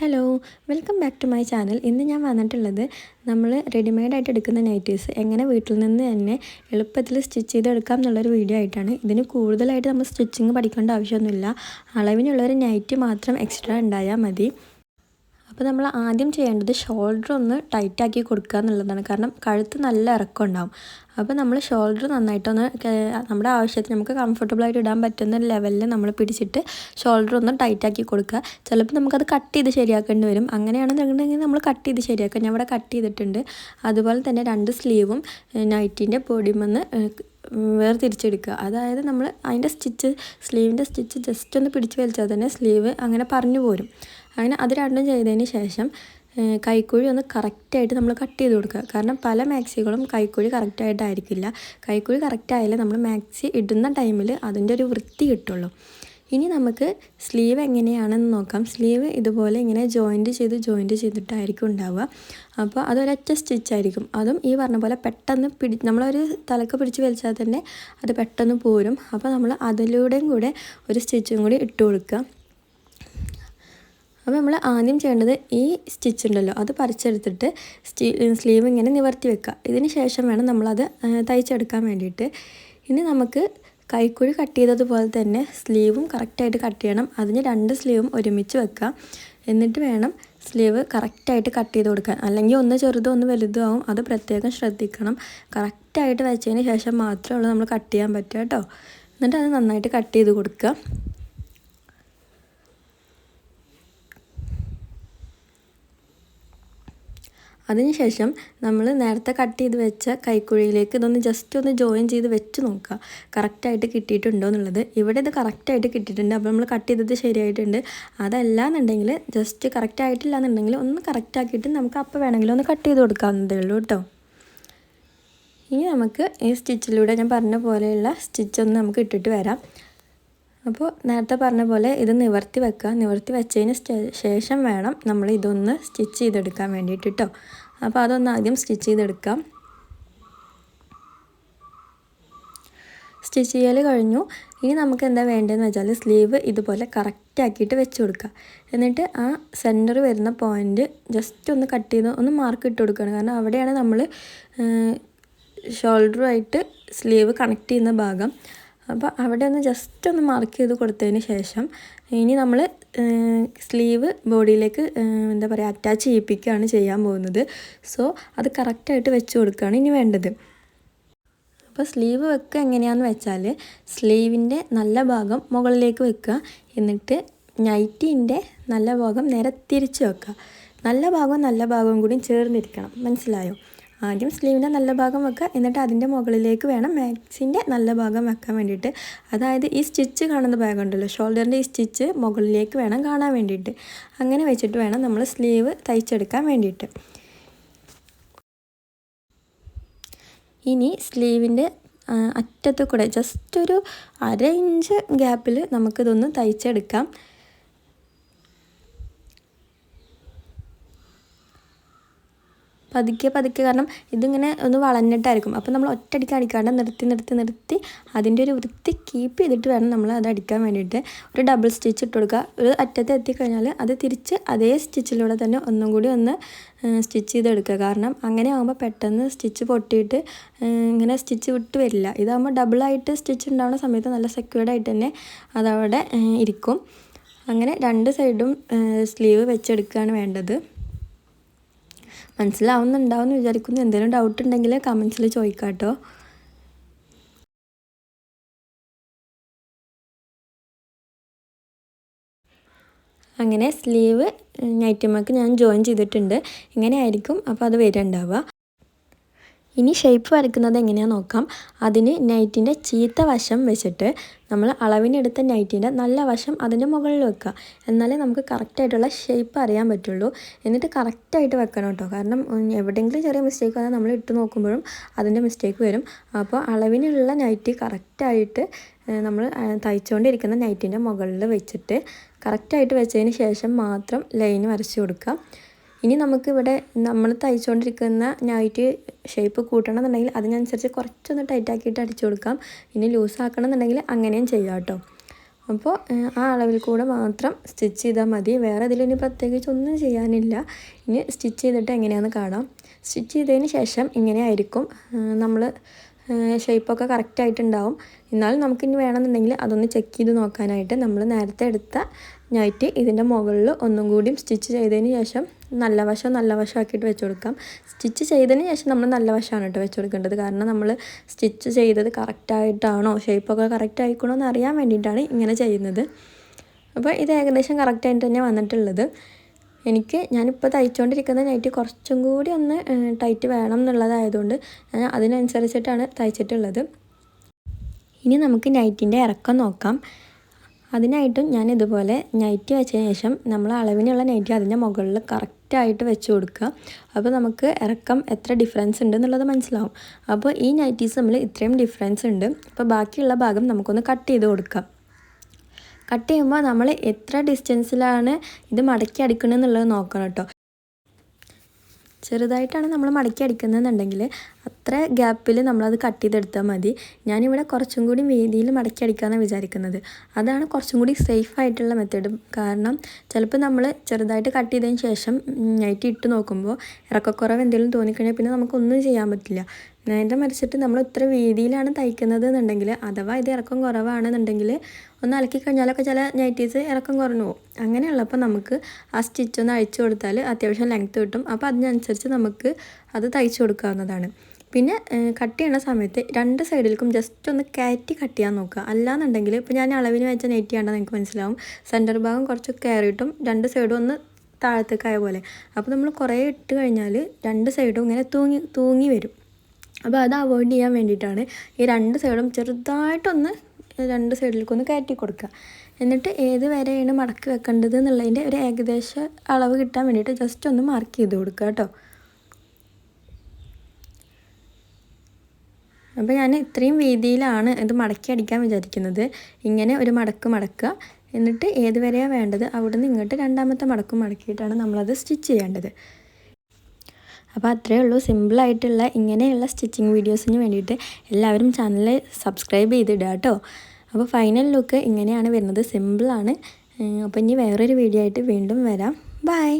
Hello welcome back to my channel. ഇന്ന് ഞാൻ വന്നിട്ടുള്ളത് നമ്മൾ റെഡിമെയ്ഡായിട്ട് എടുക്കുന്ന നൈറ്റീസ് എങ്ങനെ വീട്ടിൽ നിന്ന് തന്നെ എളുപ്പത്തിൽ സ്റ്റിച്ച് ചെയ്തെടുക്കാം എന്നുള്ളൊരു വീഡിയോ ആയിട്ടാണ്. ഇതിന് കൂടുതലായിട്ട് നമ്മൾ സ്റ്റിച്ചിങ് പഠിക്കേണ്ട ആവശ്യമൊന്നുമില്ല. അളവിനുള്ളൊരു നൈറ്റ് മാത്രം എക്സ്ട്രാ ഉണ്ടായാൽ മതി. അപ്പോൾ നമ്മൾ ആദ്യം ചെയ്യേണ്ടത് ഷോൾഡർ ഒന്ന് ടൈറ്റാക്കി കൊടുക്കുക എന്നുള്ളതാണ്. കാരണം കഴുത്ത് നല്ല ഇറക്കം ഉണ്ടാവും. അപ്പോൾ നമ്മൾ ഷോൾഡർ നന്നായിട്ടൊന്ന് നമ്മുടെ ആവശ്യത്തിന് നമുക്ക് കംഫർട്ടബിളായിട്ട് ഇടാൻ പറ്റുന്ന ലെവലിൽ നമ്മൾ പിടിച്ചിട്ട് ഷോൾഡർ ഒന്ന് ടൈറ്റാക്കി കൊടുക്കുക. ചിലപ്പോൾ നമുക്കത് കട്ട് ചെയ്ത് ശരിയാക്കേണ്ടി വരും. അങ്ങനെയാണെന്നുണ്ടെങ്കിൽ നമ്മൾ കട്ട് ചെയ്ത് ശരിയാക്കുക. ഞാൻ ഇവിടെ കട്ട് ചെയ്തിട്ടുണ്ട്. അതുപോലെ തന്നെ രണ്ട് സ്ലീവും നൈറ്റിന്റെ പൊടിമെന്ന് വേർതിരിച്ചെടുക്കുക അതായത് നമ്മൾ അതിന്റെ സ്റ്റിച്ച് സ്ലീവിന്റെ സ്റ്റിച്ച് ജസ്റ്റ് ഒന്ന് പിടിച്ച് വലിച്ചാൽ തന്നെ സ്ലീവ് അങ്ങനെ പറഞ്ഞു പോരും. അങ്ങനെ അത് രണ്ടും ചെയ്തതിന് ശേഷം കൈക്കുഴി ഒന്ന് കറക്റ്റായിട്ട് നമ്മൾ കട്ട് ചെയ്ത് കൊടുക്കുക. കാരണം പല മാക്സികളും കൈക്കുഴി കറക്റ്റായിട്ടായിരിക്കില്ല കൈക്കുഴി കറക്റ്റായാലേ നമ്മൾ മാക്സി ഇടുന്ന ടൈമിൽ അതിന്റെ ഒരു വൃത്തി കിട്ടുള്ളൂ. ഇനി നമുക്ക് സ്ലീവ് എങ്ങനെയാണെന്ന് നോക്കാം. സ്ലീവ് ഇതുപോലെ ഇങ്ങനെ ജോയിന്റ് ചെയ്ത് ജോയിന്റ് ചെയ്തിട്ടായിരിക്കും ഉണ്ടാവുക. അപ്പോൾ അതൊരൊറ്റ സ്റ്റിച്ചായിരിക്കും അതും ഈ പറഞ്ഞ പോലെ പെട്ടെന്ന് പിടി നമ്മളൊരു തലക്ക് പിടിച്ച് വലിച്ചാൽ തന്നെ അത് പെട്ടെന്ന് പോരും. അപ്പോൾ നമ്മൾ അതിലൂടെയും കൂടെ ഒരു സ്റ്റിച്ചും കൂടി ഇട്ട് കൊടുക്കുക. അപ്പോൾ നമ്മൾ ആദ്യം ചെയ്യേണ്ടത് ഈ സ്റ്റിച്ച് ഉണ്ടല്ലോ അത് പറിച്ചെടുത്തിട്ട് സ്റ്റി സ്ലീവ് ഇങ്ങനെ നിവർത്തി വെക്കുക. ഇതിന് ശേഷം വേണം നമ്മളത് തയ്ച്ചെടുക്കാൻ വേണ്ടിയിട്ട്. ഇനി നമുക്ക് കൈക്കുഴി കട്ട് ചെയ്തതുപോലെ തന്നെ സ്ലീവും കറക്റ്റായിട്ട് കട്ട് ചെയ്യണം. അതിന് രണ്ട് സ്ലീവും ഒരുമിച്ച് വെക്കുക. എന്നിട്ട് വേണം സ്ലീവ് കറക്റ്റായിട്ട് കട്ട് ചെയ്ത് കൊടുക്കാൻ. അല്ലെങ്കിൽ ഒന്ന് ചെറുതോ ഒന്ന് വലുതോ ആവും. അത് പ്രത്യേകം ശ്രദ്ധിക്കണം. കറക്റ്റായിട്ട് വെച്ചതിന് ശേഷം മാത്രമേ ഉള്ളൂ നമ്മൾ കട്ട് ചെയ്യാൻ പറ്റുക കേട്ടോ. എന്നിട്ട് അത് നന്നായിട്ട് കട്ട് ചെയ്ത് കൊടുക്കുക. അതിനുശേഷം നമ്മൾ നേരത്തെ കട്ട് ചെയ്ത് വെച്ച കൈക്കുഴിയിലേക്ക് ഇതൊന്ന് ജസ്റ്റ് ഒന്ന് ജോയിൻ ചെയ്ത് വെച്ച് നോക്കുക. കറക്റ്റായിട്ട് കിട്ടിയിട്ടുണ്ടോ എന്നുള്ളത്. ഇവിടെ ഇത് കറക്റ്റായിട്ട് കിട്ടിയിട്ടുണ്ട്. അപ്പോൾ നമ്മൾ കട്ട് ചെയ്തത് ശരിയായിട്ടുണ്ട്. അതല്ല എന്നുണ്ടെങ്കിൽ ജസ്റ്റ് കറക്റ്റ് ആയിട്ടില്ല എന്നുണ്ടെങ്കിൽ ഒന്ന് കറക്റ്റ് ആക്കിയിട്ട് നമുക്ക് അപ്പോൾ വേണമെങ്കിൽ ഒന്ന് കട്ട് ചെയ്ത് കൊടുക്കാവുന്നതേ ഉള്ളൂ കേട്ടോ. ഇനി നമുക്ക് ഈ സ്റ്റിച്ചിലൂടെ ഞാൻ പറഞ്ഞ പോലെയുള്ള സ്റ്റിച്ചൊന്ന് നമുക്ക് ഇട്ടിട്ട് വരാം. അപ്പോൾ നേരത്തെ പറഞ്ഞ പോലെ ഇത് നിവർത്തി വെക്കുക. നിവർത്തി വെച്ചതിന് ശേഷം വേണം നമ്മൾ ഇതൊന്ന് സ്റ്റിച്ച് ചെയ്തെടുക്കാൻ വേണ്ടിയിട്ട് കേട്ടോ അപ്പോൾ അതൊന്ന് ആദ്യം സ്റ്റിച്ച് ചെയ്തെടുക്കാം. സ്റ്റിച്ച് ചെയ്യൽ കഴിഞ്ഞു. ഇനി നമുക്ക് എന്താ വേണ്ടതെന്ന് വെച്ചാൽ സ്ലീവ് ഇതുപോലെ കറക്റ്റ് ആക്കിയിട്ട് വെച്ച് കൊടുക്കുക. എന്നിട്ട് ആ സെന്റർ വരുന്ന പോയിന്റ് ജസ്റ്റ് ഒന്ന് കട്ട് ചെയ്ത് ഒന്ന് മാർക്ക് ഇട്ട് കൊടുക്കണം. കാരണം അവിടെയാണ് നമ്മൾ ഷോൾഡറുമായിട്ട് സ്ലീവ് കണക്ട് ചെയ്യുന്ന ഭാഗം. അപ്പോൾ അവിടെ ഒന്ന് ജസ്റ്റ് ഒന്ന് മാർക്ക് ചെയ്ത് കൊടുത്തതിന് ശേഷം ഇനി നമ്മൾ സ്ലീവ് ബോഡിയിലേക്ക് എന്താ പറയുക അറ്റാച്ച് ചെയ്യിപ്പിക്കുകയാണ് ചെയ്യാൻ പോകുന്നത്. സോ അത് കറക്റ്റായിട്ട് വെച്ച് കൊടുക്കുകയാണ് ഇനി വേണ്ടത്. അപ്പോൾ സ്ലീവ് വെക്കുക എങ്ങനെയാണെന്ന് വെച്ചാൽ സ്ലീവിന്റെ നല്ല ഭാഗം മുകളിലേക്ക് വെക്കുക. എന്നിട്ട് നൈറ്റീന്റെ നല്ല ഭാഗം നേരെ തിരിച്ച് വെക്കുക. നല്ല ഭാഗവും നല്ല ഭാഗവും കൂടി ചേർന്നിരിക്കണം. മനസ്സിലായോ? ആദ്യം സ്ലീവിന്റെ നല്ല ഭാഗം വെക്കുക. എന്നിട്ട് അതിന്റെ മുകളിലേക്ക് വേണം മാക്സിന്റെ നല്ല ഭാഗം വെക്കാൻ വേണ്ടിയിട്ട്. അതായത് ഈ സ്റ്റിച്ച് കാണുന്ന ഭാഗം ഉണ്ടല്ലോ ഷോൾഡറിന്റെ ഈ സ്റ്റിച്ച് മുകളിലേക്ക് വേണം കാണാൻ വേണ്ടിയിട്ട്. അങ്ങനെ വെച്ചിട്ട് വേണം നമ്മൾ സ്ലീവ് തയ്ച്ചെടുക്കാൻ വേണ്ടിയിട്ട്. ഇനി സ്ലീവിന്റെ അറ്റത്ത് കൂടെ ജസ്റ്റ് ഒരു അര ഇഞ്ച് ഗ്യാപ്പിൽ നമുക്കിതൊന്ന് തയ്ച്ചെടുക്കാം. പതുക്കെ പതുക്കെ കാരണം ഇതിങ്ങനെ ഒന്ന് വളഞ്ഞിട്ടായിരിക്കും. അപ്പോൾ നമ്മൾ ഒറ്റയടിക്ക് അടിക്കാണ്ട് നിർത്തി നിർത്തി നിർത്തി അതിന്റെ ഒരു വൃത്തി കീപ്പ് ചെയ്തിട്ട് വേണം നമ്മൾ അത് അടിക്കാൻ വേണ്ടിയിട്ട്. ഒരു ഡബിൾ സ്റ്റിച്ച് ഇട്ട് കൊടുക്കുക. ഒരു അറ്റത്ത് എത്തിക്കഴിഞ്ഞാൽ അത് തിരിച്ച് അതേ സ്റ്റിച്ചിലൂടെ തന്നെ ഒന്നും കൂടി ഒന്ന് സ്റ്റിച്ച് ചെയ്തെടുക്കുക. കാരണം അങ്ങനെ ആകുമ്പോൾ പെട്ടെന്ന് സ്റ്റിച്ച് പൊട്ടിയിട്ട് ഇങ്ങനെ സ്റ്റിച്ച് വിട്ട് വരില്ല. ഇതാകുമ്പോൾ ഡബിളായിട്ട് സ്റ്റിച്ച് ഉണ്ടാവുന്ന സമയത്ത് നല്ല സെക്യൂർഡായിട്ട് തന്നെ അതവിടെ ഇരിക്കും. അങ്ങനെ രണ്ട് സൈഡും സ്ലീവ് വെച്ചെടുക്കുകയാണ് വേണ്ടത്. മനസ്സിലാവുന്നുണ്ടാവും വിചാരിക്കുന്നു. എന്തെങ്കിലും ഡൗട്ട് ഉണ്ടെങ്കിൽ കമൻസിൽ ചോദിക്കാം കേട്ടോ അങ്ങനെ സ്ലീവ് ഐറ്റമൊക്കെ ഞാൻ ജോയിൻ ചെയ്തിട്ടുണ്ട്. ഇങ്ങനെയായിരിക്കും. അപ്പോൾ അത് വരുന്നുണ്ടാവുക ഇനി ഷേപ്പ് വരയ്ക്കുന്നത് എങ്ങനെയാണെന്ന് നോക്കാം. അതിന് നൈറ്റിന്റെ ചീത്ത വശം വെച്ചിട്ട് നമ്മൾ അളവിനെടുത്ത നൈറ്റിന്റെ നല്ല വശം അതിന്റെ മുകളിൽ വെക്കുക. എന്നാലേ നമുക്ക് കറക്റ്റായിട്ടുള്ള ഷേപ്പ് അറിയാൻ പറ്റുള്ളൂ. എന്നിട്ട് കറക്റ്റായിട്ട് വെക്കണം കേട്ടോ. കാരണം എവിടെയെങ്കിലും ചെറിയ മിസ്റ്റേക്ക് വന്നാൽ നമ്മൾ ഇട്ട് നോക്കുമ്പോഴും അതിന്റെ മിസ്റ്റേക്ക് വരും. അപ്പോൾ അളവിനുള്ള നൈറ്റ് കറക്റ്റായിട്ട് നമ്മൾ തയ്ച്ചുകൊണ്ടിരിക്കുന്ന നൈറ്റിന്റെ മുകളിൽ വെച്ചിട്ട് കറക്റ്റായിട്ട് വെച്ചതിന് ശേഷം മാത്രം ലൈൻ വരച്ച് കൊടുക്കുക. ഇനി നമുക്കിവിടെ നമ്മൾ തയ്ച്ചുകൊണ്ടിരിക്കുന്ന നൈറ്റ് ഷേപ്പ് കൂട്ടണം എന്നുണ്ടെങ്കിൽ അതിനനുസരിച്ച് കുറച്ചൊന്ന് ടൈറ്റാക്കിയിട്ട് അടിച്ചു കൊടുക്കാം. ഇനി ലൂസ് ആക്കണം എന്നുണ്ടെങ്കിൽ അങ്ങനെയും ചെയ്യാം കേട്ടോ. അപ്പോൾ ആ അളവിൽ കൂടെ മാത്രം സ്റ്റിച്ച് ചെയ്താൽ മതി. വേറെ ഇതിലിനി പ്രത്യേകിച്ച് ഒന്നും ചെയ്യാനില്ല. ഇനി സ്റ്റിച്ച് ചെയ്തിട്ട് എങ്ങനെയാണെന്ന് കാണാം. സ്റ്റിച്ച് ചെയ്തതിന് ശേഷം ഇങ്ങനെ ആയിരിക്കും. നമ്മൾ ഷേപ്പൊക്കെ കറക്റ്റായിട്ടുണ്ടാവും എന്നാലും നമുക്കിനി വേണമെന്നുണ്ടെങ്കിൽ അതൊന്ന് ചെക്ക് ചെയ്ത് നോക്കാനായിട്ട് നമ്മൾ നേരത്തെ എടുത്ത നൈറ്റ് ഇതിന്റെ മുകളിൽ ഒന്നും കൂടിയും സ്റ്റിച്ച് ചെയ്തതിന് ശേഷം നല്ല വശം നല്ല വശം ആക്കിയിട്ട് വെച്ച് കൊടുക്കാം. സ്റ്റിച്ച് ചെയ്തതിന് ശേഷം നമ്മൾ നല്ല വശമാണ് കേട്ടോ വെച്ച് കൊടുക്കേണ്ടത്. കാരണം നമ്മൾ സ്റ്റിച്ച് ചെയ്തത് കറക്റ്റായിട്ടാണോ ഷേപ്പൊക്കെ കറക്റ്റ് ആയിക്കണോ എന്ന് അറിയാൻ വേണ്ടിയിട്ടാണ് ഇങ്ങനെ ചെയ്യുന്നത്. അപ്പോൾ ഇത് ഏകദേശം കറക്റ്റായിട്ട് തന്നെ വന്നിട്ടുള്ളത്. എനിക്ക് ഞാനിപ്പോൾ തയ്ച്ചുകൊണ്ടിരിക്കുന്ന നൈറ്റ് കുറച്ചും കൂടി ഒന്ന് ടൈറ്റ് വേണം എന്നുള്ളതായതുകൊണ്ട് ഞാൻ അതിനനുസരിച്ചിട്ടാണ് തയ്ച്ചിട്ടുള്ളത്. ഇനി നമുക്ക് നൈറ്റിന്റെ ഇറക്കം നോക്കാം. അതിനായിട്ടും ഞാൻ ഇതുപോലെ നൈറ്റ് വെച്ചതിന് ശേഷം നമ്മൾ അളവിനുള്ള നൈറ്റി അതിന്റെ മുകളിൽ കറക്റ്റായിട്ട് വെച്ച് കൊടുക്കുക. അപ്പോൾ നമുക്ക് ഇറക്കം എത്ര ഡിഫറൻസ് ഉണ്ട് എന്നുള്ളത് മനസ്സിലാവും. അപ്പോൾ ഈ നൈറ്റീസ് നമ്മൾ ഇത്രയും ഡിഫറൻസ് ഉണ്ട്. അപ്പോൾ ബാക്കിയുള്ള ഭാഗം നമുക്കൊന്ന് കട്ട് ചെയ്ത് കൊടുക്കാം. കട്ട് ചെയ്യുമ്പോൾ നമ്മൾ എത്ര ഡിസ്റ്റൻസിലാണ് ഇത് മടക്കി അടിക്കണം എന്നുള്ളത് നോക്കണം കേട്ടോ. ചെറുതായിട്ടാണ് നമ്മൾ മടക്കി അടിക്കുന്നതെന്നുണ്ടെങ്കിൽ അത്ര ഗ്യാപ്പിൽ നമ്മളത് കട്ട് ചെയ്തെടുത്താൽ മതി. ഞാനിവിടെ കുറച്ചും കൂടി വീതിയിൽ മടക്കി അടിക്കാമെന്നാണ് വിചാരിക്കുന്നത്. അതാണ് കുറച്ചും കൂടി സേഫ് ആയിട്ടുള്ള മെത്തേഡ് കാരണം ചിലപ്പോൾ നമ്മൾ ചെറുതായിട്ട് കട്ട് ചെയ്തതിന് ശേഷം നൈറ്റ് ഇട്ട് നോക്കുമ്പോൾ ഇറക്കക്കുറവ് എന്തെങ്കിലും തോന്നിക്കഴിഞ്ഞാൽ പിന്നെ നമുക്കൊന്നും ചെയ്യാൻ പറ്റില്ല. നേരെ മരിച്ചിട്ട് നമ്മൾ ഇത്ര വീതിയിലാണ് തയ്ക്കുന്നത് എന്നുണ്ടെങ്കിൽ അഥവാ ഇത് ഇറക്കം കുറവാണെന്നുണ്ടെങ്കിൽ ഒന്ന് അലക്കി കഴിഞ്ഞാലൊക്കെ ചില നൈറ്റീസ് ഇറക്കം കുറഞ്ഞു പോകും. അങ്ങനെയുള്ളപ്പോൾ നമുക്ക് ആ സ്റ്റിച്ച് ഒന്ന് അഴിച്ചു കൊടുത്താൽ അത്യാവശ്യം ലെങ്ത്ത് കിട്ടും. അപ്പോൾ അതിനനുസരിച്ച് നമുക്ക് അത് തയ്ച്ചു കൊടുക്കാവുന്നതാണ്. പിന്നെ കട്ട് ചെയ്യുന്ന സമയത്ത് രണ്ട് സൈഡിലേക്കും ജസ്റ്റ് ഒന്ന് കയറ്റി കട്ട് ചെയ്യാൻ നോക്കുക. അല്ലാന്നുണ്ടെങ്കിൽ ഇപ്പോൾ ഞാൻ അളവിന് വെച്ച നെറ്റ് ചെയ്യേണ്ടത് നിങ്ങൾക്ക് മനസ്സിലാവും. സെന്റർ ഭാഗം കുറച്ച് കയറിയിട്ടും രണ്ട് സൈഡും ഒന്ന് താഴത്തേക്കായ പോലെ. അപ്പോൾ നമ്മൾ കുറേ ഇട്ട് കഴിഞ്ഞാൽ രണ്ട് സൈഡും ഇങ്ങനെ തൂങ്ങി തൂങ്ങി വരും. അപ്പോൾ അത് അവോയ്ഡ് ചെയ്യാൻ വേണ്ടിയിട്ടാണ് ഈ രണ്ട് സൈഡും ചെറുതായിട്ടൊന്ന് രണ്ട് സൈഡിലേക്കൊന്ന് കയറ്റി കൊടുക്കുക. എന്നിട്ട് ഏത് വരെയാണ് മടക്കി വെക്കേണ്ടത് എന്നുള്ളതിന്റെ ഒരു ഏകദേശ അളവ് കിട്ടാൻ വേണ്ടിയിട്ട് ജസ്റ്റ് ഒന്ന് മാർക്ക് ചെയ്ത് കൊടുക്കുക കേട്ടോ. അപ്പോൾ ഞാൻ ഇത്രയും വീതിയിലാണ് ഇത് മടക്കി അടിക്കാൻ വിചാരിക്കുന്നത്. ഇങ്ങനെ ഒരു മടക്ക് മടക്കുക. എന്നിട്ട് ഏത് വരെയാണ് വേണ്ടത്? അവിടെ നിന്ന് ഇങ്ങോട്ട് രണ്ടാമത്തെ മടക്കും മടക്കിയിട്ടാണ് നമ്മളത് സ്റ്റിച്ച് ചെയ്യേണ്ടത്. അപ്പോൾ അത്രയേ ഉള്ളൂ. സിമ്പിളായിട്ടുള്ള ഇങ്ങനെയുള്ള സ്റ്റിച്ചിങ് വീഡിയോസിന് വേണ്ടിയിട്ട് എല്ലാവരും ചാനൽ സബ്സ്ക്രൈബ് ചെയ്തിടുക കേട്ടോ. അപ്പോൾ ഫൈനൽ ലുക്ക് ഇങ്ങനെയാണ് വരുന്നത്. സിമ്പിളാണ് അപ്പോൾ ഇനി വേറൊരു വീഡിയോ ആയിട്ട് വീണ്ടും വരാം. ബൈ